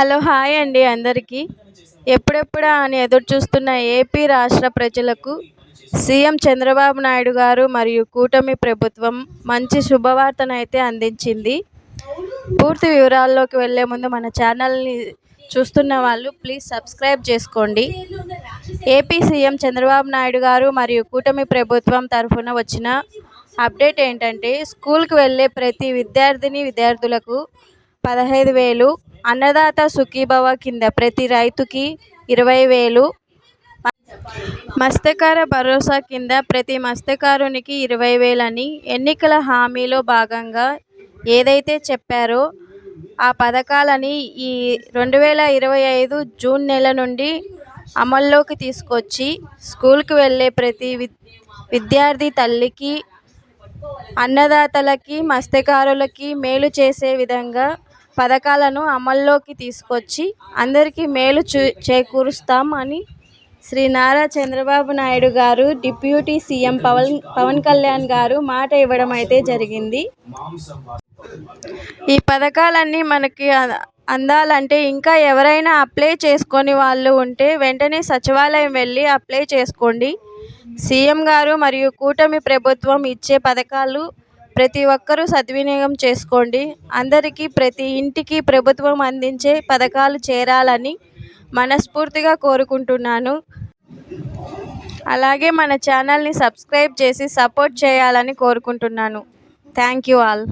Hello hi అండి అందరికీ. ఎప్పుడెప్పుడా అని ఎదురు చూస్తున్న ఏపీ రాష్ట్ర ప్రజలకు సీఎం చంద్రబాబు నాయుడు గారు మరియు కూటమి ప్రభుత్వం మంచి శుభవార్తనైతే అందించింది. పూర్తి వివరాల్లోకి వెళ్ళే ముందు మన ఛానల్ని చూస్తున్న వాళ్ళు ప్లీజ్ సబ్స్క్రైబ్ చేసుకోండి. ఏపీ సీఎం చంద్రబాబు నాయుడు గారు మరియు కూటమి ప్రభుత్వం తరఫున వచ్చిన అప్డేట్ ఏంటంటే స్కూల్కి వెళ్ళే ప్రతి విద్యార్థిని విద్యార్థులకు పదహైదు వేలు అన్నదాత సుఖీభవ కింద ప్రతి రైతుకి ఇరవై వేలు. మత్స్యకార భరోసా కింద ప్రతి మత్స్యకారునికి ఇరవై వేలని ఎన్నికల హామీలో భాగంగా ఏదైతే చెప్పారో ఆ పథకాలని ఈ రెండు వేల ఇరవై ఐదు జూన్ నెల నుండి అమల్లోకి తీసుకొచ్చి స్కూల్కి వెళ్ళే ప్రతి విద్యార్థి తల్లికి అన్నదాతలకి మత్స్యకారులకి మేలు చేసే విధంగా పథకాలను అమల్లోకి తీసుకొచ్చి అందరికీ మేలు చూ చేకూరుస్తాం అని శ్రీ నారా చంద్రబాబు నాయుడు గారు డిప్యూటీ సీఎం పవన్ పవన్ కళ్యాణ్ గారు మాట ఇవ్వడం అయితే జరిగింది. ఈ పథకాలన్నీ మనకి అందాలంటే ఇంకా ఎవరైనా అప్లై చేసుకొని వాళ్ళు ఉంటే వెంటనే సచివాలయం వెళ్ళి అప్లై చేసుకోండి. సీఎం గారు మరియు కూటమి ప్రభుత్వం ఇచ్చే పథకాలు ప్రతి ఒక్కరూ సద్వినియోగం చేసుకోండి. అందరికీ ప్రతి ఇంటికి ప్రభుత్వం అందించే పథకాలు చేరాలని మనస్ఫూర్తిగా కోరుకుంటున్నాను. అలాగే మన ఛానల్ని సబ్స్క్రైబ్ చేసి సపోర్ట్ చేయాలని కోరుకుంటున్నాను. Thank you all.